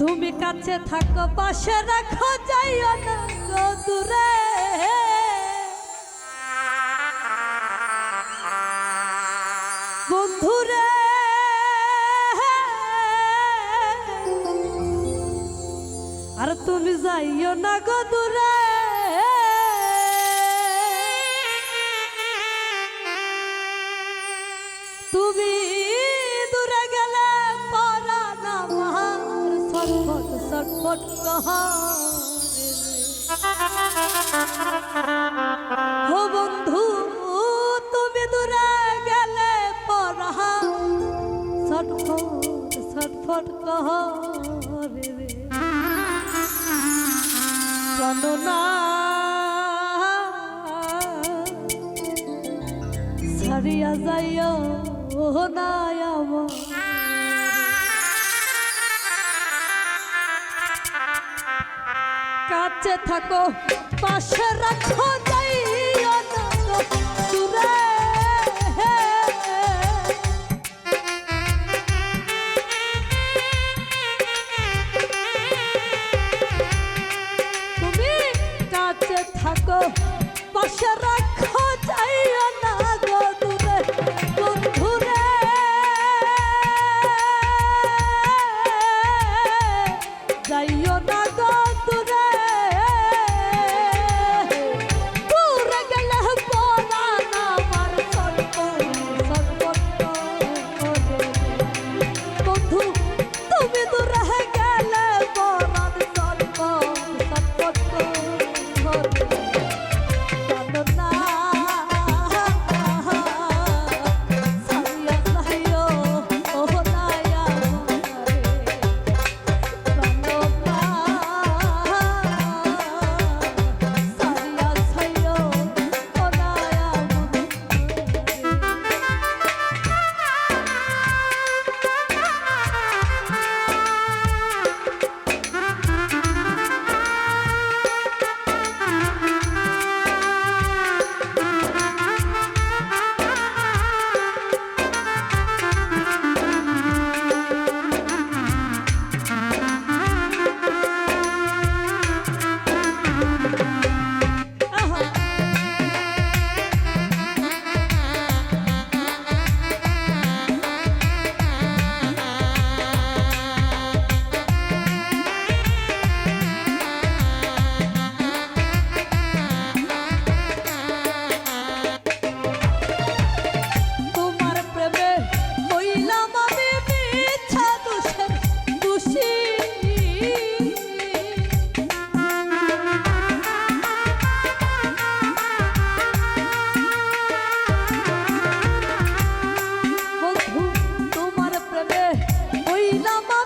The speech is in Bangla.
তুমি কাছে থাকো, পাশে রাখো, যাইও না দূরে। বন্ধুরে, আর তুমি যাইও না গো দূরে। ও বন্ধু, তুমি দূরে গেলে পরাণ ছটফট ছটফট কহরে রে না ছাড়িয়া যাইও না আমার কাছে থাকো পাশে রাখো love.